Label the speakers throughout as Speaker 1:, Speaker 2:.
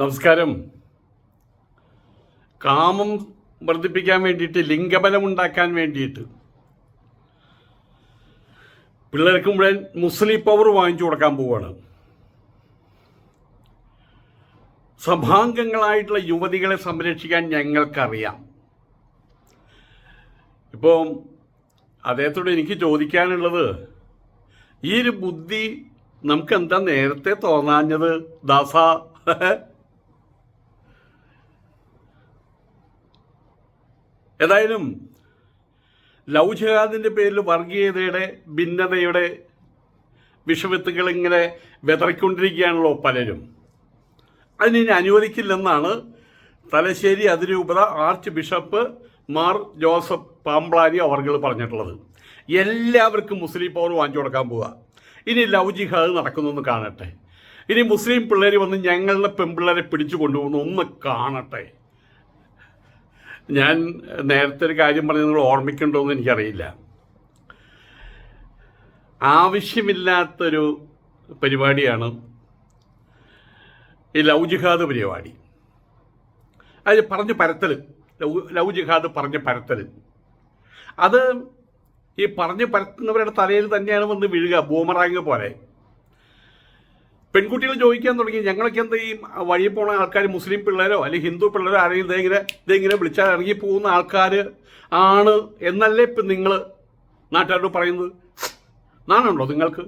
Speaker 1: നമസ്കാരം. കാമം വർദ്ധിപ്പിക്കാൻ വേണ്ടിയിട്ട് ലിംഗബലം ഉണ്ടാക്കാൻ വേണ്ടിയിട്ട്. പിള്ളേർക്ക് മുഴുവൻ മുസ്ലിം പവർ വാങ്ങിച്ചു കൊടുക്കാൻ പോവാണ്. സഭാംഗങ്ങളായിട്ടുള്ള യുവതികളെ സംരക്ഷിക്കാൻ ഞങ്ങൾക്കറിയാം. ഇപ്പോൾ അദ്ദേഹത്തോട് എനിക്ക് ചോദിക്കാനുള്ളത് ഈ ഒരു ബുദ്ധി നമുക്ക് എന്താ നേരത്തെ തോന്നാഞ്ഞത് ദാസ? ഏതായാലും ലവ് പേരിൽ വർഗീയതയുടെ ഭിന്നതയുടെ വിഷവിത്തുകൾ ഇങ്ങനെ വിതറിക്കൊണ്ടിരിക്കുകയാണല്ലോ പലരും. അതിനെ അനുവദിക്കില്ലെന്നാണ് തലശ്ശേരി അതിരൂപത ആർച്ച് ബിഷപ്പ് മാർ ജോസഫ് പാമ്പ്ളാരി അവർകൾ പറഞ്ഞിട്ടുള്ളത്. എല്ലാവർക്കും മുസ്ലിം പവർ വാങ്ങിച്ചു കൊടുക്കാൻ പോവുക ഇനി ലവ് ജിഹാദ് നടക്കുന്നൊന്ന് കാണട്ടെ. ഇനി മുസ്ലിം പിള്ളേർ വന്ന് ഞങ്ങളുടെ പെൺപിള്ളേരെ പിടിച്ചു കൊണ്ടുപോകുന്നു ഒന്ന് കാണട്ടെ. ഞാൻ നേരത്തെ ഒരു കാര്യം പറഞ്ഞത് നിങ്ങൾ ഓർമ്മിക്കണ്ടോ എന്ന് എനിക്കറിയില്ല. ആവശ്യമില്ലാത്തൊരു പരിപാടിയാണ് ഈ ലവ് ജിഹാദ് പരിപാടി. അത് പറഞ്ഞ് പരത്തൽ ലവ് ലവ് ജിഹാദ് പറഞ്ഞ് പരത്തൽ അത് ഈ പറഞ്ഞ് പരത്തുന്നവരുടെ തലയിൽ തന്നെയാണ് വന്ന് വീഴുക ബൂമറാങ് പോലെ. പെൺകുട്ടികൾ ചോദിക്കാൻ തുടങ്ങി ഞങ്ങളൊക്കെ എന്താ ഈ വഴി പോണ ആൾക്കാർ മുസ്ലിം പിള്ളേരോ അല്ലെങ്കിൽ ഹിന്ദു പിള്ളേരോ ആരെങ്കിലും ഇതെങ്ങനെ ഇതെങ്ങനെ വിളിച്ചാൽ ഇറങ്ങി പോകുന്ന ആൾക്കാർ ആണ് എന്നല്ലേ ഇപ്പം നിങ്ങൾ നാട്ടുകാരോട് പറയുന്നത്? നാണുണ്ടോ നിങ്ങൾക്ക്?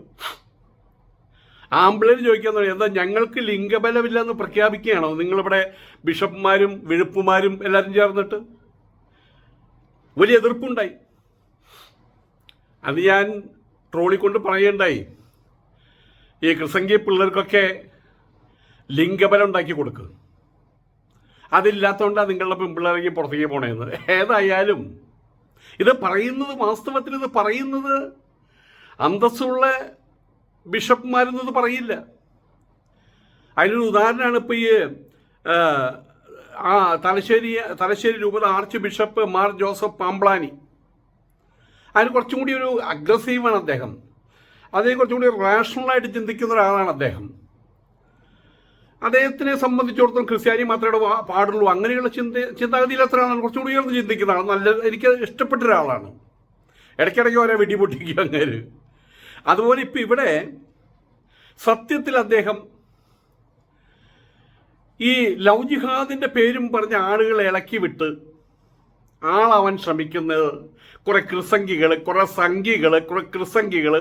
Speaker 1: ആമ്പിളേര് ചോദിക്കാൻ തുടങ്ങി എന്താ ഞങ്ങൾക്ക് ലിംഗബലമില്ലെന്ന് പ്രഖ്യാപിക്കുകയാണോ? നിങ്ങളിവിടെ ബിഷപ്പുമാരും വിഴുപ്പുമാരും എല്ലാവരും ചേർന്നിട്ട്? വലിയ എതിർപ്പുണ്ടായി. അത് ഞാൻ ട്രോളിക്കൊണ്ട് പറയണ്ടായി. ഈ ക്രിസംഗി പിള്ളേർക്കൊക്കെ ലിംഗബലം ഉണ്ടാക്കി കൊടുക്കുക അതില്ലാത്തതുകൊണ്ടാണ് നിങ്ങളുടെ പെൺപിള്ളേർക്ക് പുറത്തേക്ക് പോണേന്ന്. ഏതായാലും ഇത് പറയുന്നത് വാസ്തവത്തിൽ ഇത് പറയുന്നത് അന്തസ്സുള്ള ബിഷപ്പ്മാരെന്നത് പറയില്ല. അതിനൊരു ഉദാഹരണമാണ് ഇപ്പോൾ ഈ ആ, തലശ്ശേരി തലശ്ശേരി രൂപത ആർച്ച് ബിഷപ്പ് മാർ ജോസഫ് പാമ്പ്ളാനി അതിന് കുറച്ചും കൂടി ഒരു അഗ്രസീവാണ് അദ്ദേഹം. അദ്ദേഹം കുറച്ചുകൂടി റാഷണലായിട്ട് ചിന്തിക്കുന്ന ഒരാളാണ് അദ്ദേഹം. അദ്ദേഹത്തിനെ സംബന്ധിച്ചിടത്തോളം ക്രിസ്ത്യാനി മാത്രമേ പാടുള്ളൂ. അങ്ങനെയുള്ള ചിന്ത ചിന്താഗതിയിലെത്ര ആളാണ്? കുറച്ചും കൂടി ഉയർന്ന് ചിന്തിക്കുന്ന ആൾ നല്ല എനിക്ക് ഇഷ്ടപ്പെട്ട ഒരാളാണ്. ഇടയ്ക്കിടയ്ക്ക് ഓരോ വെടി പൊട്ടിക്കുക അങ്ങനെ അതുപോലെ ഇപ്പം ഇവിടെ സത്യത്തിൽ അദ്ദേഹം ഈ ലവ് ജിഹാദിന്റെ പേരും പറഞ്ഞ ആളുകളെ ഇളക്കി വിട്ട് ആളാവാൻ ശ്രമിക്കുന്നത് കുറെ കൃസംഗികൾ കുറെ സംഘികൾ കുറെ കൃസംഗികൾ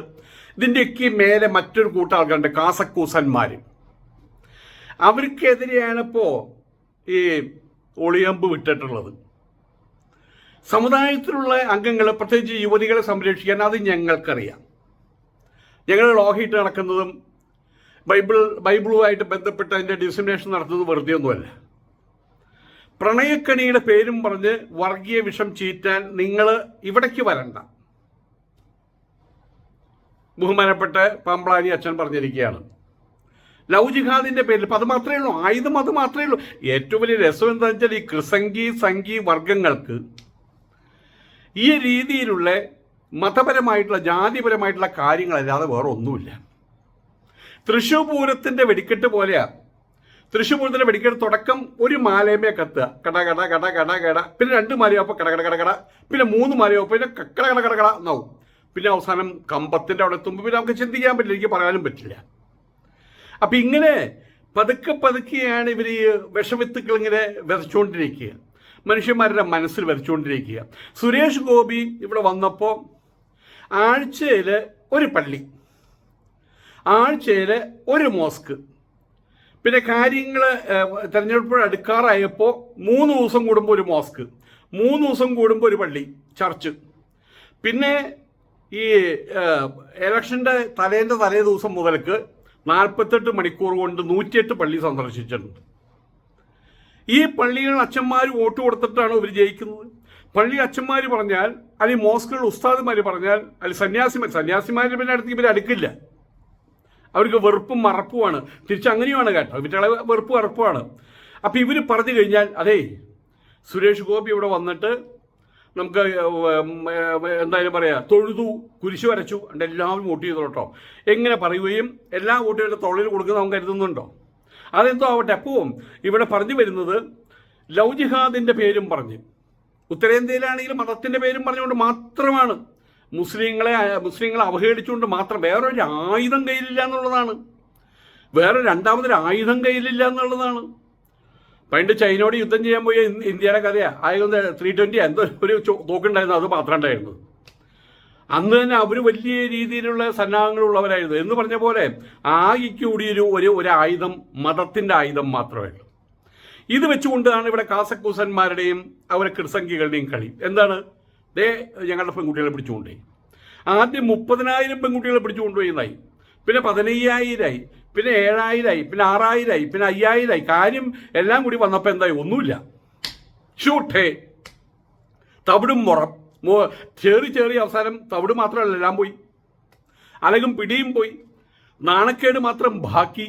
Speaker 1: ഇതിന്റെയൊക്കെ മേലെ മറ്റൊരു കൂട്ടം ആൾക്കാരുണ്ട് കാസക്കൂസന്മാർ അവർക്കെതിരെയാണ് ഈ ഒളിയമ്പ് വിട്ടിട്ടുള്ളത്. സമുദായത്തിലുള്ള അംഗങ്ങൾ പ്രത്യേകിച്ച് യുവതികളെ സംരക്ഷിക്കാൻ അത് ഞങ്ങൾക്കറിയാം. ഞങ്ങൾ ലോഹിയിട്ട് നടക്കുന്നതും ബൈബിൾ ബൈബിളുമായിട്ട് ബന്ധപ്പെട്ട് അതിന്റെ ഡിസിമിനേഷൻ നടത്തുന്നത് വെറുതെ ഒന്നുമല്ല പ്രണയക്കണിയുടെ പേരും പറഞ്ഞ് വർഗീയ വിഷം ചീറ്റാൻ നിങ്ങൾ ഇവിടേക്ക് വരണ്ട. ബഹുമാനപ്പെട്ട പമ്പളാനി അച്ഛൻ പറഞ്ഞിരിക്കുകയാണ് ലവ് ജിഹാദിന്റെ പേരിൽ അപ്പം അത് മാത്രമേ ഉള്ളൂ ആയുധം അത് മാത്രമേ ഉള്ളൂ ഏറ്റവും വലിയ രസം എന്താണെന്ന് വെച്ചാൽ ഈ കൃസംഗി സംഗി വർഗങ്ങൾക്ക് ഈ രീതിയിലുള്ള മതപരമായിട്ടുള്ള ജാതിപരമായിട്ടുള്ള കാര്യങ്ങളല്ലാതെ വേറെ ഒന്നുമില്ല തൃശ്ശൂർ പൂരത്തിന്റെ വെടിക്കെട്ട് പോലെയാ തൃശ്ശൂർ പൂരത്തിന്റെ വെടിക്കെട്ട് തുടക്കം ഒരു മാലയമേ കത്തുക കട കട കട കട കട പിന്നെ രണ്ട് മാലയപ്പോൾ കട കട കട കട പിന്നെ മൂന്ന് മാലയപ്പോൾ പിന്നെ കട കട കട കട എന്നാവും പിന്നെ അവസാനം കമ്പത്തിന്റെ അവിടെ എത്തുമ്പോൾ പിന്നെ നമുക്ക് ചിന്തിക്കാൻ പറ്റില്ല എനിക്ക് പറയാനും പറ്റില്ല. അപ്പം ഇങ്ങനെ പതുക്കെ പതുക്കെയാണ് ഇവർ ഈ വിഷവിത്തുക്കൾ ഇങ്ങനെ വിതച്ചുകൊണ്ടിരിക്കുക. മനുഷ്യന്മാരുടെ മനസ്സിൽ വിതച്ചുകൊണ്ടിരിക്കുക. സുരേഷ് ഗോപി ഇവിടെ വന്നപ്പോൾ ആഴ്ചയിൽ ഒരു പള്ളി ആഴ്ചയിൽ ഒരു മോസ്ക്. പിന്നെ കാര്യങ്ങൾ തെരഞ്ഞെടുപ്പ് അടുക്കാറായപ്പോൾ മൂന്ന് ദിവസം കൂടുമ്പോൾ ഒരു മോസ്ക് മൂന്ന് ദിവസം കൂടുമ്പോൾ ഒരു പള്ളി ചർച്ച്. പിന്നെ ഈ ഇലക്ഷന്റെ തലേന്റെ തലേ ദിവസം മുതൽക്ക് നാൽപ്പത്തെട്ട് മണിക്കൂർ കൊണ്ട് നൂറ്റിയെട്ട് പള്ളി സന്ദർശിച്ചിട്ടുണ്ട്. ഈ പള്ളികൾ അച്ഛന്മാർ വോട്ട് കൊടുത്തിട്ടാണ് ഇവർ ജയിക്കുന്നത്. പള്ളി അച്ഛന്മാർ പറഞ്ഞാൽ അല്ലെങ്കിൽ മോസ്കുകൾ ഉസ്താദുമാർ പറഞ്ഞാൽ അല്ലെങ്കിൽ സന്യാസിമാർ സന്യാസിമാരുടെ പിന്നെ അടുത്ത് ഇവർ അടുക്കില്ല. അവർക്ക് വെറുപ്പും മറപ്പുമാണ്. തിരിച്ച് അങ്ങനെയുമാണ് കേട്ടോ. ഇവരുടെ വെറുപ്പ് മറപ്പുമാണ് അപ്പം ഇവർ പറഞ്ഞു കഴിഞ്ഞാൽ അതേ സുരേഷ് ഗോപി ഇവിടെ വന്നിട്ട് നമുക്ക് എന്തായാലും പറയാ തൊഴുതു കുരിശു വരച്ചു എന്നിട്ട് എല്ലാവരും വോട്ട് ചെയ്തു കേട്ടോ. എങ്ങനെ പറയുകയും എല്ലാ വോട്ടുകളുടെ തൊഴിൽ കൊടുക്കുന്ന അവൻ കരുതുന്നുണ്ടോ? അതെന്തോ ആവട്ടെ അപ്പവും ഇവിടെ പറഞ്ഞു വരുന്നത് ലവ് ജിഹാദിന്റെ പേരും പറഞ്ഞ്. ഉത്തരേന്ത്യയിലാണെങ്കിലും മതത്തിന്റെ പേരും പറഞ്ഞുകൊണ്ട് മാത്രമാണ് മുസ്ലിങ്ങളെ മുസ്ലിങ്ങളെ അവഹേളിച്ചുകൊണ്ട് മാത്രം വേറൊരു ആയുധം കയ്യിലില്ല എന്നുള്ളതാണ്. വേറെ രണ്ടാമതൊരു ആയുധം കയ്യിലില്ല എന്നുള്ളതാണ്. പണ്ട് ചൈനയോട് യുദ്ധം ചെയ്യാൻ പോയ ഇന്ത്യയുടെ കഥയാ. ആയത് ത്രീ ട്വന്റി എന്തോ ഒരു തോക്കുണ്ടായിരുന്നു അത് മാത്രം ഉണ്ടായിരുന്നു അന്ന് തന്നെ അവർ വലിയ രീതിയിലുള്ള സന്നാഹങ്ങളുള്ളവരായിരുന്നു. എന്ന് പറഞ്ഞ പോലെ കൂടിയൊരു ഒരു ഒരു ആയുധം മതത്തിന്റെ ആയുധം മാത്രമേ ഉള്ളൂ. ഇത് വെച്ചുകൊണ്ടാണ് ഇവിടെ കാസക്കൂസന്മാരുടെയും അവരെ കൃസംഖികളുടെയും കളി. എന്താണ്? ദേ ഞങ്ങളുടെ പെൺകുട്ടികളെ പിടിച്ചുകൊണ്ടേ ആദ്യം മുപ്പതിനായിരം പെൺകുട്ടികളെ പിടിച്ചുകൊണ്ടുപോയി എന്നായി. പിന്നെ പതിനയ്യായിരമായി പിന്നെ ഏഴായിരമായി പിന്നെ ആറായിരമായി പിന്നെ അയ്യായിരമായി കാര്യം എല്ലാം കൂടി വന്നപ്പോൾ എന്തായി? ഒന്നുമില്ല. ഷൂട്ടേ. തവിടും മുറം. ചേറി ചേറി അവസാനം തവിട് മാത്രമല്ല എല്ലാം പോയി. അലകും പിടിയും പോയി. നാണക്കേട് മാത്രം ബാക്കി.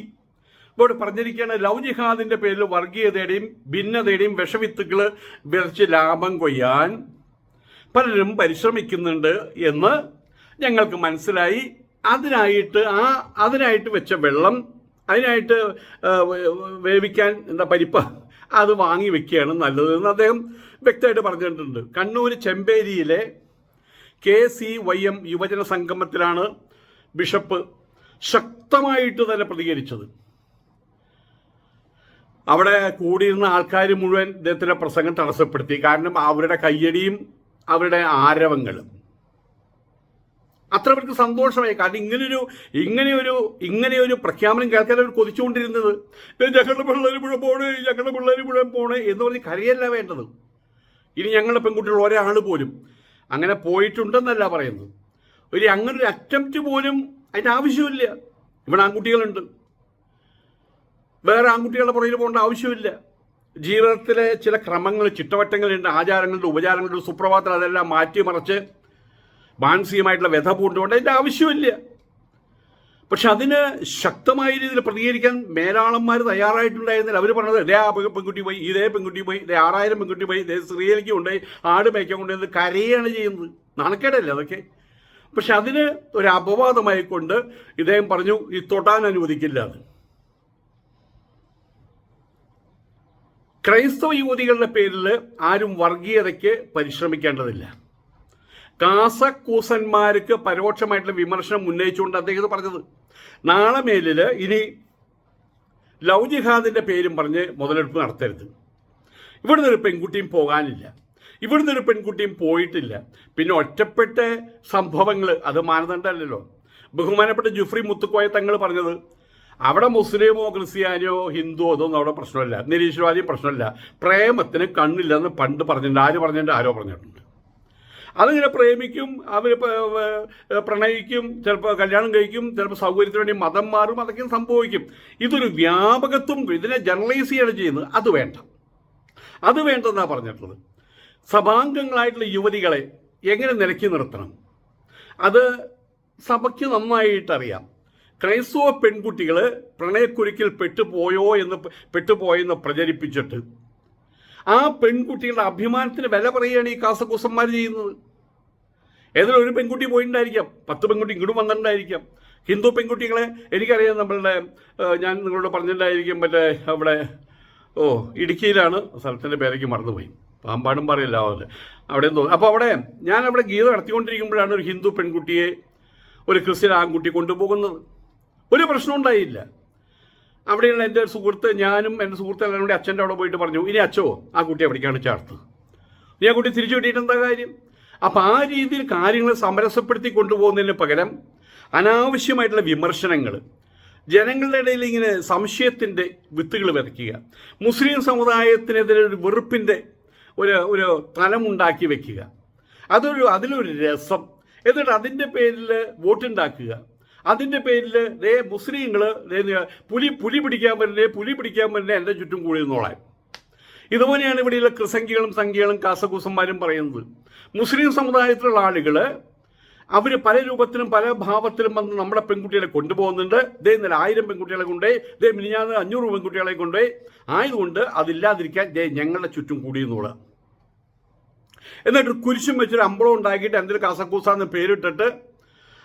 Speaker 1: ഇപ്പോൾ പറഞ്ഞിരിക്കുകയാണ് ലവ് ജിഹാദിന്റെ പേരിൽ വർഗീയതയുടെയും ഭിന്നതയുടെയും വിഷവിത്തുകൾ വിതച്ച് ലാഭം കൊയ്യാൻ പലരും പരിശ്രമിക്കുന്നുണ്ട് എന്ന് ഞങ്ങൾക്ക് മനസ്സിലായി. അതിനായിട്ട് ആ അതിനായിട്ട് വെച്ച വെള്ളം അതിനായിട്ട് വേവിക്കാൻ എന്താ പരിപ്പ് അത് വാങ്ങി വെക്കുകയാണ് നല്ലതെന്ന് അദ്ദേഹം വ്യക്തമായിട്ട് പറഞ്ഞിട്ടുണ്ട്. കണ്ണൂർ ചെമ്പേരിയിലെ കെ സി വൈ എം യുവജന സംഗമത്തിലാണ് ബിഷപ്പ് ശക്തമായിട്ട് തന്നെ പ്രതികരിച്ചത്. അവിടെ കൂടിയിരുന്ന ആൾക്കാർ മുഴുവൻ ഇദ്ദേഹത്തിന്റെ പ്രസംഗം തടസ്സപ്പെടുത്തി. കാരണം അവരുടെ കയ്യടിയും അവരുടെ ആരവങ്ങളും. അത്ര അവർക്ക് സന്തോഷമായി. കാരണം ഇങ്ങനെയൊരു ഇങ്ങനെയൊരു ഇങ്ങനെയൊരു പ്രഖ്യാപനം കേൾക്കാൻ അവർ കൊതിച്ചുകൊണ്ടിരുന്നത്. "ദേ ഞങ്ങളുടെ പിള്ളേർ മുഴുവൻ പോണേ ഞങ്ങളുടെ പിള്ളേർ മുഴുവൻ പോണേ എന്ന് പറഞ്ഞ് കരയല്ല വേണ്ടത്. ഇനി ഞങ്ങളുടെ പെൺകുട്ടികൾ ഒരാൾ പോലും അങ്ങനെ പോയിട്ടുണ്ടെന്നല്ല പറയുന്നത്. ഒരു അങ്ങനെ ഒരു അറ്റംപ്റ്റ് പോലും അതിന്റെ ആവശ്യമില്ല. ഇവിടെ ആൺകുട്ടികളുണ്ട്. വേറെ ആൺകുട്ടികളുടെ പുറകിൽ പോകേണ്ട ആവശ്യമില്ല. ജീവിതത്തിലെ ചില ക്രമങ്ങൾ ചിട്ടവട്ടങ്ങളുണ്ട് ആചാരങ്ങളുണ്ട് ഉപചാരങ്ങളുണ്ട് സുപ്രഭാതത്തിൽ അതെല്ലാം മാറ്റിമറിച്ച് മാനസികമായിട്ടുള്ള വ്യഥ പൂണ്ടുകൊണ്ട് അതിന്റെ ആവശ്യമില്ല. പക്ഷെ അതിന് ശക്തമായ രീതിയിൽ പ്രതികരിക്കാൻ മേലാളന്മാർ തയ്യാറായിട്ടുണ്ടായിരുന്നില്ല. അവർ പറഞ്ഞത് ഇതേ ആ പെൺ- പെൺകുട്ടി പോയി ഇതേ പെൺകുട്ടി പോയി ഇതേ ആറായിരം പെൺകുട്ടി പോയി ഇതേ സ്ത്രീയിലേക്ക് കൊണ്ടുപോയി ആട് മേയ്ക്കാൻ കൊണ്ടുപോയി കരയാണ് ചെയ്യുന്നത്. നാണക്കേടല്ലേ അതൊക്കെ? പക്ഷെ അതിന് ഒരു അപവാദമായി കൊണ്ട് ഇദ്ദേഹം പറഞ്ഞു ഈ തൊട്ടാൻ അനുവദിക്കില്ല അത് ക്രൈസ്തവ യുവതികളുടെ പേരിൽ ആരും വർഗീയതയ്ക്ക് പരിശ്രമിക്കേണ്ടതില്ല. കാസക്കൂസന്മാർക്ക് പരോക്ഷമായിട്ടുള്ള വിമർശനം ഉന്നയിച്ചുകൊണ്ട് അദ്ദേഹം ഇത് പറഞ്ഞത്. നാളെ മേലിൽ ഇനി ലവ് പേരും പറഞ്ഞ് മുതലെടുപ്പ് നടത്തരുത്. ഇവിടുന്ന് ഒരു പെൺകുട്ടിയും പോകാനില്ല. ഇവിടുന്ന് ഒരു പെൺകുട്ടിയും പോയിട്ടില്ല. പിന്നെ ഒറ്റപ്പെട്ട സംഭവങ്ങൾ അത് മാനദണ്ഡമല്ലല്ലോ. ബഹുമാനപ്പെട്ട ജുഫ്രി മുത്തുക്കോയ തങ്ങൾ പറഞ്ഞത് അവിടെ മുസ്ലിമോ ക്രിസ്ത്യാനിയോ ഹിന്ദുവോ അതൊന്നും അവിടെ പ്രശ്നമില്ല. നിരീശ്വരവാദിയും പ്രശ്നമില്ല. പ്രേമത്തിന് കണ്ണില്ലെന്ന് പണ്ട് പറഞ്ഞിട്ടുണ്ട് ആര് പറഞ്ഞിട്ടുണ്ട്? ആരോ പറഞ്ഞിട്ടുണ്ട്. അതിങ്ങനെ പ്രേമിക്കും അവർ പ്രണയിക്കും ചിലപ്പോൾ കല്യാണം കഴിക്കും ചിലപ്പോൾ സൗകര്യത്തിന് വേണ്ടി മതം മാറും അതൊക്കെ സംഭവിക്കും. ഇതൊരു വ്യാപകത്വം ഇതിനെ ജനറലൈസ് ചെയ്യാണ് ചെയ്യുന്നത്. അത് വേണ്ട. അത് വേണ്ടെന്നാണ് പറഞ്ഞിട്ടുള്ളത്. സഭാംഗങ്ങളായിട്ടുള്ള യുവതികളെ എങ്ങനെ നിലക്കി നിർത്തണം? അത് സഭയ്ക്ക് നന്നായിട്ടറിയാം. ക്രൈസ്തവ പെൺകുട്ടികൾ പ്രണയക്കുരുക്കിൽ പെട്ടുപോയോ എന്ന് പെട്ടുപോയെന്ന് പ്രചരിപ്പിച്ചിട്ട് ആ പെൺകുട്ടികളുടെ അഭിമാനത്തിന് വില പറയുകയാണ് ഈ കാസക്കൂസന്മാർ ചെയ്യുന്നത്. ഏതൊരു ഒരു പെൺകുട്ടി പോയിട്ടുണ്ടായിരിക്കാം. പത്ത് പെൺകുട്ടി ഇങ്ങോട്ടും വന്നിട്ടുണ്ടായിരിക്കാം. ഹിന്ദു പെൺകുട്ടികളെ എനിക്കറിയാം നമ്മളുടെ ഞാൻ നിങ്ങളോട് പറഞ്ഞിട്ടുണ്ടായിരിക്കും മറ്റേ അവിടെ ഓ ഇടുക്കിയിലാണ്. സ്ഥലത്തിന്റെ പേരേക്ക് മറന്നുപോയി. പാമ്പാടും പറയില്ല അവിടെ അവിടെ എന്തോ. അപ്പോൾ അവിടെ ഞാൻ അവിടെ ഗീത നടത്തിക്കൊണ്ടിരിക്കുമ്പോഴാണ് ഒരു ഹിന്ദു പെൺകുട്ടിയെ ഒരു ക്രിസ്ത്യൻ ആൺകുട്ടി കൊണ്ടുപോകുന്നത്. ഒരു പ്രശ്നം ഉണ്ടായില്ല. അവിടെയുള്ള എന്റെ സുഹൃത്ത് ഞാനും എന്റെ സുഹൃത്തെല്ലാം കൂടി അച്ഛന്റെ അവിടെ പോയിട്ട് പറഞ്ഞു ഇനി അച്ഛോ ആ കുട്ടി എവിടേക്കാണ് ചേർത്ത്? നീ ആ കുട്ടി തിരിച്ചു കിട്ടിയിട്ട് എന്താ കാര്യം? അപ്പം ആ രീതിയിൽ കാര്യങ്ങൾ സമരസപ്പെടുത്തി കൊണ്ടുപോകുന്നതിന് പകരം അനാവശ്യമായിട്ടുള്ള വിമർശനങ്ങൾ ജനങ്ങളുടെ ഇടയിൽ ഇങ്ങനെ സംശയത്തിന്റെ വിത്തുകൾ വിതയ്ക്കുക മുസ്ലിം സമുദായത്തിനെതിരെ ഒരു വെറുപ്പിന്റെ ഒരു ഒരു തലമുണ്ടാക്കി വെക്കുക. അതൊരു അതിലൊരു രസം. എന്നിട്ട് അതിന്റെ പേരിൽ വോട്ടുണ്ടാക്കുക. അതിന്റെ പേരിൽ ദേ മുസ്ലിങ്ങൾ പുലി പുലി പിടിക്കാൻ വരുന്നേ പുലി പിടിക്കാൻ വരുന്നേ എന്റെ ചുറ്റും കൂടി ഇതുപോലെയാണ് ഇവിടെയുള്ള ക്രിസംഖികളും സംഖ്യകളും കാസകൂസന്മാരും പറയുന്നത്. മുസ്ലിം സമുദായത്തിലുള്ള ആളുകൾ അവർ പല രൂപത്തിലും പല ഭാവത്തിലും വന്ന് നമ്മുടെ പെൺകുട്ടികളെ കൊണ്ടുപോകുന്നുണ്ട്. ദേ ഇന്നലെ ആയിരം പെൺകുട്ടികളെ കൊണ്ടേ ദേ മിനിഞ്ഞാന്ന് അഞ്ഞൂറ് പെൺകുട്ടികളെ കൊണ്ടേ ആയതുകൊണ്ട് അതില്ലാതിരിക്കാൻ ദേ ഞങ്ങളുടെ ചുറ്റും കൂടിയെന്നുള്ളത് എന്നിട്ട് കുരിശും വെച്ചൊരു അമ്പളം ഉണ്ടാക്കിയിട്ട് എന്തൊരു കാസക്കൂസാന്ന് പേരിട്ടിട്ട്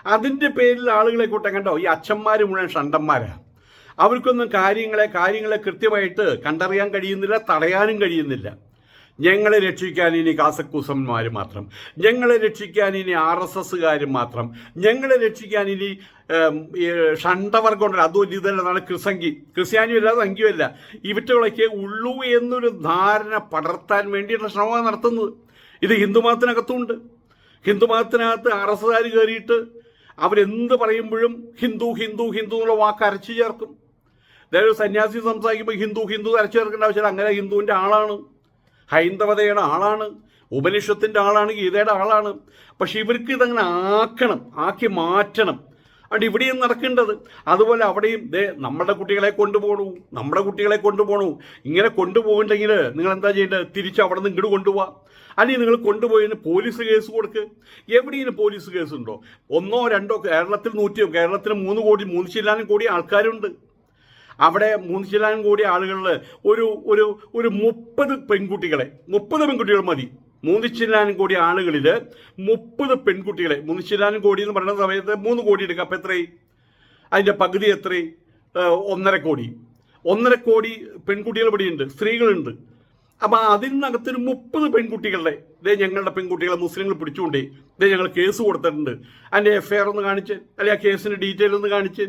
Speaker 1: അതിന്റെ പേരിൽ ആളുകളെ കൂട്ടം കണ്ടോ? ഈ അച്ഛന്മാർ മുഴുവൻ ഷണ്ടന്മാരാ. അവർക്കൊന്നും കാര്യങ്ങളെ കാര്യങ്ങളെ കൃത്യമായിട്ട് കണ്ടറിയാൻ കഴിയുന്നില്ല തടയാനും കഴിയുന്നില്ല. ഞങ്ങളെ രക്ഷിക്കാൻ ഇനി കാസക്കൂസന്മാർ മാത്രം. ഞങ്ങളെ രക്ഷിക്കാൻ ഇനി ആർ എസ് എസ്സുകാർ മാത്രം. ഞങ്ങളെ രക്ഷിക്കാൻ ഇനി ഷണ്ടവർഗമുണ്ട്. അതും ഇതല്ലെന്നാണ് ക്രിസംഗി ക്രിസ്ത്യാനിയല്ല സംഖ്യമല്ല ഇവറ്റകളൊക്കെ ഉള്ളൂ എന്നൊരു ധാരണ പടർത്താൻ വേണ്ടിയിട്ടുള്ള ശ്രമമാണ് നടത്തുന്നത്. ഇത് ഹിന്ദുമതത്തിനകത്തുമുണ്ട് ഹിന്ദുമതത്തിനകത്ത് ആർ എസ് കാർ കയറിയിട്ട് അവരെന്ത് പറയുമ്പോഴും ഹിന്ദു ഹിന്ദു ഹിന്ദു എന്നുള്ള വാക്ക് അരച്ചു ചേർക്കും. അതായത് സന്യാസി സംസാരിക്കുമ്പോൾ ഹിന്ദു ഹിന്ദു തരച്ചു ചേർക്കേണ്ട ആവശ്യമില്ല. അങ്ങനെ ഹിന്ദുവിന്റെ ആളാണ്. ഹൈന്ദവതയുടെ ആളാണ്. ഉപനിഷത്തിന്റെ ആളാണ്. ഗീതയുടെ ആളാണ്. പക്ഷെ ഇവർക്ക് ഇതങ്ങനെ ആക്കണം ആക്കി മാറ്റണം. അതുകൊണ്ട് ഇവിടെയും നടക്കേണ്ടത് അതുപോലെ അവിടെയും ദേ നമ്മുടെ കുട്ടികളെ കൊണ്ടുപോകണു നമ്മുടെ കുട്ടികളെ കൊണ്ടുപോകണു ഇങ്ങനെ കൊണ്ടുപോകണ്ടെങ്കിൽ നിങ്ങൾ എന്താ ചെയ്യേണ്ടത്? തിരിച്ച് അവിടെ നിന്ന് ഇങ്ങോട്ട് കൊണ്ടുപോകാം അല്ലെങ്കിൽ നിങ്ങൾ കൊണ്ടുപോയതിന് പോലീസ് കേസ് കൊടുക്ക്. എവിടെയും പോലീസ് കേസുണ്ടോ? ഒന്നോ രണ്ടോ കേരളത്തിൽ നൂറ്റിയോ കേരളത്തിൽ മൂന്ന് കോടി മൂന്ന് ശില്ലാനും കോടി ആൾക്കാരുണ്ട്. അവിടെ മൂന്ന് കൂടിയ കോടി ആളുകളിൽ ഒരു ഒരു ഒരു മുപ്പത് പെൺകുട്ടികളെ മുപ്പത് പെൺകുട്ടികൾ മതി. മൂന്ന് ശിലാനും കോടി ആളുകളിൽ മുപ്പത് പെൺകുട്ടികളെ മൂന്ന് ശിലാനും കോടി എന്ന് പറയുന്ന സമയത്ത് മൂന്ന് കോടി എടുക്കുക അപ്പം എത്രയും അതിന്റെ പകുതി എത്രയും ഒന്നര കോടി. ഒന്നര കോടി പെൺകുട്ടികൾ ഇവിടെയുണ്ട് സ്ത്രീകളുണ്ട്. അപ്പം അതിനകത്തൊരു മുപ്പത് പെൺകുട്ടികളുടെ ഇതേ ഞങ്ങളുടെ പെൺകുട്ടികളെ മുസ്ലിങ്ങൾ പിടിച്ചുകൊണ്ടേ ഇതേ ഞങ്ങൾ കേസ് കൊടുത്തിട്ടുണ്ട്. അതിന്റെ എഫ് ഐ ആർ ഒന്ന് കാണിച്ച് അല്ലെങ്കിൽ ആ കേസിന്റെ ഡീറ്റെയിൽ ഒന്ന് കാണിച്ച്.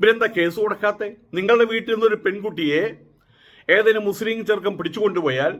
Speaker 1: ഇവരെന്താ കേസ് കൊടുക്കാത്ത? നിങ്ങളുടെ വീട്ടിൽ നിന്നൊരു പെൺകുട്ടിയെ ഏതെങ്കിലും മുസ്ലിം ചെറുക്കം പിടിച്ചുകൊണ്ടുപോയാൽ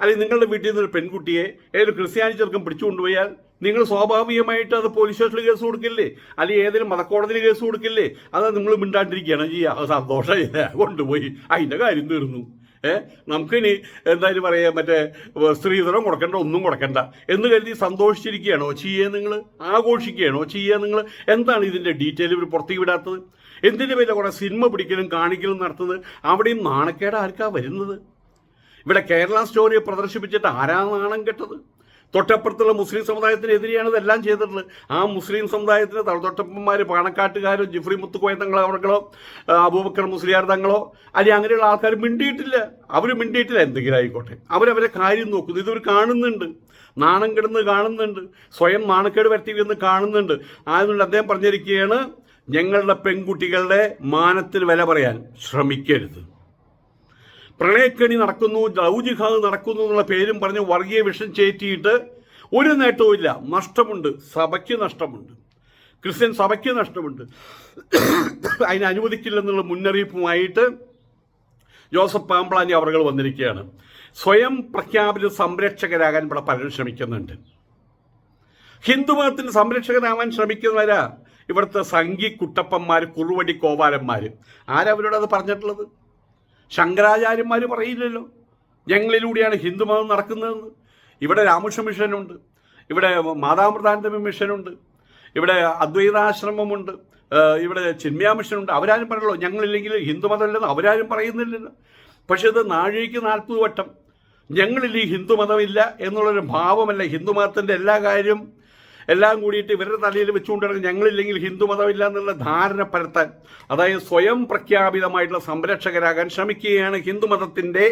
Speaker 1: അല്ലെങ്കിൽ നിങ്ങളുടെ വീട്ടിൽ നിന്നൊരു പെൺകുട്ടിയെ ഏതൊരു ക്രിസ്ത്യാനി ചെറുക്കം പിടിച്ചുകൊണ്ടുപോയാൽ നിങ്ങൾ സ്വാഭാവികമായിട്ട് അത് പോലീസ് സ്റ്റേഷനിൽ കേസ് കൊടുക്കില്ലേ? അല്ലെങ്കിൽ ഏതെങ്കിലും മതക്കോടതിയിൽ കേസ് കൊടുക്കില്ലേ? അത് നിങ്ങൾ മിണ്ടാണ്ടിരിക്കുകയാണ് ചെയ്യുക. സന്തോഷമില്ല കൊണ്ടുപോയി. അതിന്റെ കാര്യം തീർന്നു. ഏ? നമുക്കിനി എന്തായാലും പറയാം മറ്റേ സ്ത്രീധനം കൊടുക്കണ്ട ഒന്നും കൊടുക്കണ്ട. എന്ന് കരുതി സന്തോഷിച്ചിരിക്കുകയാണോ ചെയ്യുക നിങ്ങൾ? ആഘോഷിക്കുകയാണോ ചെയ്യുക നിങ്ങൾ? എന്താണ് ഇതിന്റെ ഡീറ്റെയിൽ ഇവർ പുറത്തേക്ക് വിടാത്തത്? എന്തിന്റെ പേരിൽ കുറേ സിനിമ പിടിക്കലും കാണിക്കലും നടത്തുന്നത്? അവിടെയും നാണക്കേട് ആർക്കാ വരുന്നത്? ഇവിടെ കേരള സ്റ്റോറിയെ പ്രദർശിപ്പിച്ചിട്ട് ആരാ നാണം കെട്ടത്? തൊട്ടപ്പുറത്തുള്ള മുസ്ലിം സമുദായത്തിനെതിരെയാണ് ഇതെല്ലാം ചെയ്തിട്ടുള്ളത്. ആ മുസ്ലിം സമുദായത്തിന് തൊട്ടപ്പന്മാർ പാണക്കാട്ടുകാരോ ജിഫ്രി മുത്തുക്കോയ തങ്ങളോ അബൂബക്കർ മുസ്ലിയാർ തങ്ങളോ അല്ലെങ്കിൽ അങ്ങനെയുള്ള ആൾക്കാർ മിണ്ടിയിട്ടില്ല. അവർ മിണ്ടിയിട്ടില്ല. എന്തെങ്കിലും ആയിക്കോട്ടെ. അവരവരെ കാര്യം നോക്കുന്നു. ഇതവർ കാണുന്നുണ്ട്. നാണം കിടന്ന് കാണുന്നുണ്ട്. സ്വയം നാണക്കേട് വരുത്തി എന്ന് കാണുന്നുണ്ട്. ആയതുകൊണ്ട് അദ്ദേഹം പറഞ്ഞിരിക്കുകയാണ് ഞങ്ങളുടെ പെൺകുട്ടികളുടെ മാനത്തിന് വില പറയാൻ ശ്രമിക്കരുത്. പ്രണയക്കണി നടക്കുന്നു ലവ് നടക്കുന്നു എന്നുള്ള പേരും പറഞ്ഞ് വർഗീയ വിഷം ചേറ്റിയിട്ട് ഒരു നേട്ടവുമില്ല നഷ്ടമുണ്ട്. സഭയ്ക്ക് നഷ്ടമുണ്ട്. ക്രിസ്ത്യൻ സഭയ്ക്ക് നഷ്ടമുണ്ട്. അതിനെ അനുവദിക്കില്ലെന്നുള്ള മുന്നറിയിപ്പുമായിട്ട് ജോസഫ് പാമ്പ്ളാനി അവർ വന്നിരിക്കുകയാണ്. സ്വയം പ്രഖ്യാപിത സംരക്ഷകരാകാൻ ഇവിടെ പലരും ശ്രമിക്കുന്നുണ്ട്. ഹിന്ദുമതത്തിന് സംരക്ഷകരാവാൻ ശ്രമിക്കുന്നവരാ? ഇവിടുത്തെ സംഘി കുട്ടപ്പന്മാർ കുറുവടി കോവാലന്മാർ ആരവരോട് അത് പറഞ്ഞിട്ടുള്ളത്? ശങ്കരാചാര്യന്മാർ പറയില്ലല്ലോ. ഞങ്ങളിലൂടെയാണ് ഹിന്ദുമതം നടക്കുന്നതെന്ന്. ഇവിടെ രാമകൃഷ്ണ മിഷനുണ്ട്. ഇവിടെ മാതാമൃതാനന്ദ മിഷനുണ്ട്. ഇവിടെ അദ്വൈതാശ്രമമുണ്ട്. ഇവിടെ ചിന്മയാ മിഷനുണ്ട്. അവരാരും പറയല്ലോ ഞങ്ങളില്ലെങ്കിൽ ഹിന്ദുമതമില്ലെന്ന് അവരാരും പറയുന്നില്ലല്ലോ. പക്ഷേ ഇത് നാഴികയ്ക്ക് നാൽപ്പത് വട്ടം. ഞങ്ങളിൽ ഈ ഹിന്ദുമതമില്ല എന്നുള്ളൊരു ഭാവമല്ല ഹിന്ദുമതത്തിന്റെ എല്ലാ കാര്യം എല്ലാം കൂടിയിട്ട് ഇവരുടെ തലയിൽ വെച്ചുകൊണ്ടിരുന്ന ഞങ്ങളില്ലെങ്കിൽ ഹിന്ദുമതമില്ല എന്നുള്ള ധാരണ പരത്താൻ അതായത് സ്വയം പ്രഖ്യാപിതമായിട്ടുള്ള സംരക്ഷകരാകാൻ ശ്രമിക്കുകയാണ് ഹിന്ദുമതത്തിന്റെ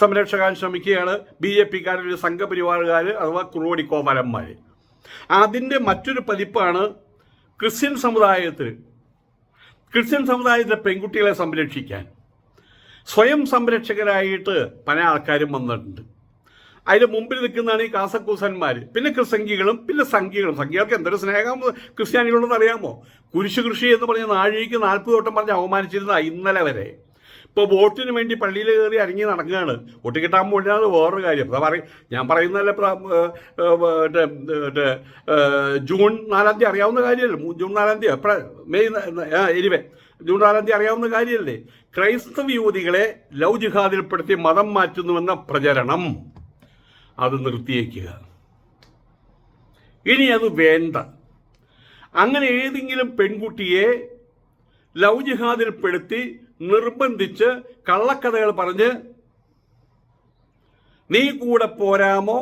Speaker 1: സംരക്ഷകാൻ ശ്രമിക്കുകയാണ് ബി ജെ പിക്കാരുടെ സംഘപരിവാറുകാർ അഥവാ കുറുവടി കോമരന്മാർ അതിന്റെ മറ്റൊരു പതിപ്പാണ് ക്രിസ്ത്യൻ സമുദായത്തിൽ ക്രിസ്ത്യൻ സമുദായത്തിലെ പെൺകുട്ടികളെ സംരക്ഷിക്കാൻ. സ്വയം സംരക്ഷകരായിട്ട് പല ആൾക്കാരും വന്നിട്ടുണ്ട്. അതിന് മുമ്പിൽ നിൽക്കുന്നതാണ് ഈ കാസക്കൂസന്മാർ പിന്നെ ക്രിസംഖികളും പിന്നെ സംഖ്യകളും സംഖ്യകൾക്ക് എന്തൊരു സ്നേഹം ക്രിസ്ത്യാനികളുണ്ടെന്ന് അറിയാമോ? കുരിശു കൃഷി എന്ന് പറഞ്ഞ നാഴിക്ക് നാൽപ്പത് വട്ടം പറഞ്ഞ് അവമാനിച്ചിരുന്ന ഇന്നലെ വരെ. ഇപ്പോൾ വോട്ടിന് വേണ്ടി പള്ളിയിൽ കയറി അരങ്ങി നടക്കുകയാണ്. വോട്ട് കിട്ടാൻ പോകുന്നത് വേറൊരു കാര്യം. പറയും ഞാൻ പറയുന്നതല്ല ജൂൺ നാലാം തീയതി അറിയാവുന്ന കാര്യമല്ലേ? ജൂൺ നാലാം തീയതി എപ്പോഴാ മെയ് എരിവേ ജൂൺ നാലാം തീയതി അറിയാവുന്ന കാര്യമല്ലേ? ക്രൈസ്തവ യുവതികളെ ലവ് ജിഹാദിൽപ്പെടുത്തി മതം മാറ്റുന്നുവെന്ന പ്രചരണം. അത് നിർത്തിയേക്കുക. ഇനി അത് വേണ്ട. അങ്ങനെ ഏതെങ്കിലും പെൺകുട്ടിയെ ലവ് ജിഹാദിൽപ്പെടുത്തി നിർബന്ധിച്ച് കള്ളക്കഥകൾ പറഞ്ഞ് നീ കൂടെ പോരാമോ?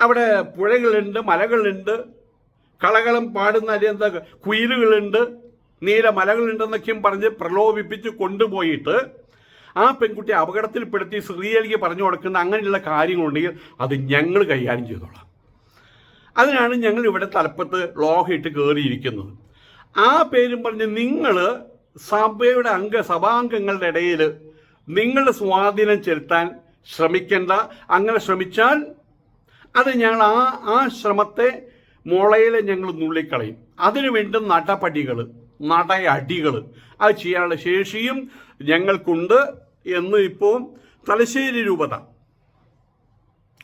Speaker 1: അവിടെ പുഴകളുണ്ട് മലകളുണ്ട് കളകളം പാടുന്ന എന്താ കുയിലുകളുണ്ട് നീല മലകളുണ്ടെന്നൊക്കെയും പറഞ്ഞ് പ്രലോഭിപ്പിച്ച് കൊണ്ടുപോയിട്ട് ആ പെൺകുട്ടിയെ അപകടത്തിൽപ്പെടുത്തി സ്ത്രീയിലേക്ക് പറഞ്ഞു കൊടുക്കുന്ന അങ്ങനെയുള്ള കാര്യങ്ങളുണ്ടെങ്കിൽ അത് ഞങ്ങൾ കൈകാര്യം ചെയ്തോളാം. അതിനാണ് ഞങ്ങൾ ഇവിടെ തലപ്പത്ത് ലോഹയിട്ട് കയറിയിരിക്കുന്നത് ആ പേരും പറഞ്ഞ് നിങ്ങൾ സഭയുടെ അംഗ സഭാംഗങ്ങളുടെ ഇടയിൽ നിങ്ങളുടെ സ്വാധീനം ചെലുത്താൻ ശ്രമിക്കേണ്ട അങ്ങനെ ശ്രമിച്ചാൽ അത് ഞങ്ങൾ ആ ആ ശ്രമത്തെ മുളയിലെ ഞങ്ങൾ നുള്ളിക്കളയും. അതിനു വേണ്ടി നടപടികൾ നടയടികൾ അത് ചെയ്യാനുള്ള ശേഷിയും ഞങ്ങൾക്കുണ്ട് എന്ന് ഇപ്പോൾ തലശ്ശേരി രൂപത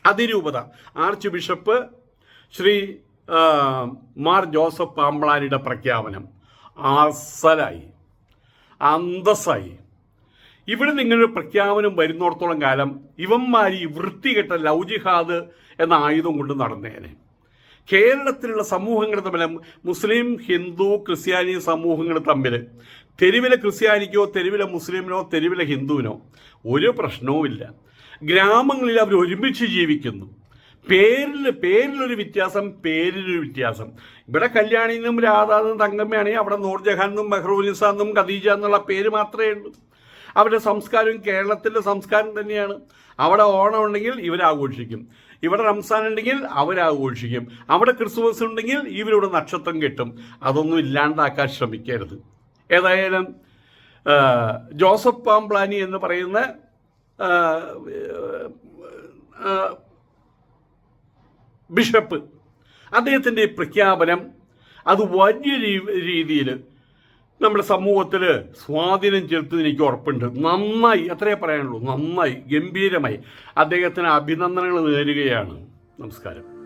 Speaker 1: അതിരൂപത ആർച്ച് ബിഷപ്പ് ശ്രീ മാർ ജോസഫ് പാമ്പളാനിയുടെ പ്രഖ്യാപനം ആസലായി അന്തസ്സായി. ഇവിടെ നിങ്ങളുടെ പ്രഖ്യാപനം വരുന്നിടത്തോളം കാലം ഇവന്മാർ ഈ വൃത്തികെട്ട ലൗജിഹാദ് എന്ന ആയുധം കൊണ്ട് നടന്നേനെ. കേരളത്തിലുള്ള സമൂഹങ്ങൾ തമ്മിൽ മുസ്ലിം ഹിന്ദു ക്രിസ്ത്യാനി സമൂഹങ്ങൾ തമ്മിൽ. തെരുവിലെ ക്രിസ്ത്യാനിക്കോ തെരുവിലെ മുസ്ലിമിനോ തെരുവിലെ ഹിന്ദുവിനോ ഒരു പ്രശ്നവുമില്ല ഗ്രാമങ്ങളിൽ അവർ ഒരുമിച്ച് ജീവിക്കുന്നു. പേരിൽ പേരിലൊരു വ്യത്യാസം പേരിലൊരു വ്യത്യാസം. ഇവിടെ കല്യാണിന്നും രാധാന്നും തങ്കമ്മയാണെങ്കിൽ അവിടെ നൂർജഹാനും മെഹ്റൂനിസാന്നും ഖദീജ എന്നുള്ള പേര് മാത്രമേ ഉള്ളൂ. അവരുടെ സംസ്കാരം കേരളത്തിന്റെ സംസ്കാരം തന്നെയാണ്. അവിടെ ഓണം ഉണ്ടെങ്കിൽ ഇവരാഘോഷിക്കും ഇവിടെ റംസാൻ ഉണ്ടെങ്കിൽ അവരാഘോഷിക്കും അവിടെ ക്രിസ്മസ് ഉണ്ടെങ്കിൽ ഇവരിവിടെ നക്ഷത്രം കിട്ടും. അതൊന്നും ഇല്ലാണ്ടാക്കാൻ ശ്രമിക്കരുത്. ഏതായാലും ജോസഫ് പാംപ്ലാനി എന്ന് പറയുന്ന ബിഷപ്പ് അദ്ദേഹത്തിന്റെ പ്രഖ്യാപനം അത് വലിയ രീതിയിൽ നമ്മുടെ സമൂഹത്തിൽ സ്വാധീനം ചെലുത്തുന്നത് എനിക്ക് ഉറപ്പുണ്ട്. നന്നായി അത്രേ പറയാനുള്ളൂ നന്നായി ഗംഭീരമായി അദ്ദേഹത്തിന് അഭിനന്ദനങ്ങൾ നേരുകയാണ്. നമസ്കാരം.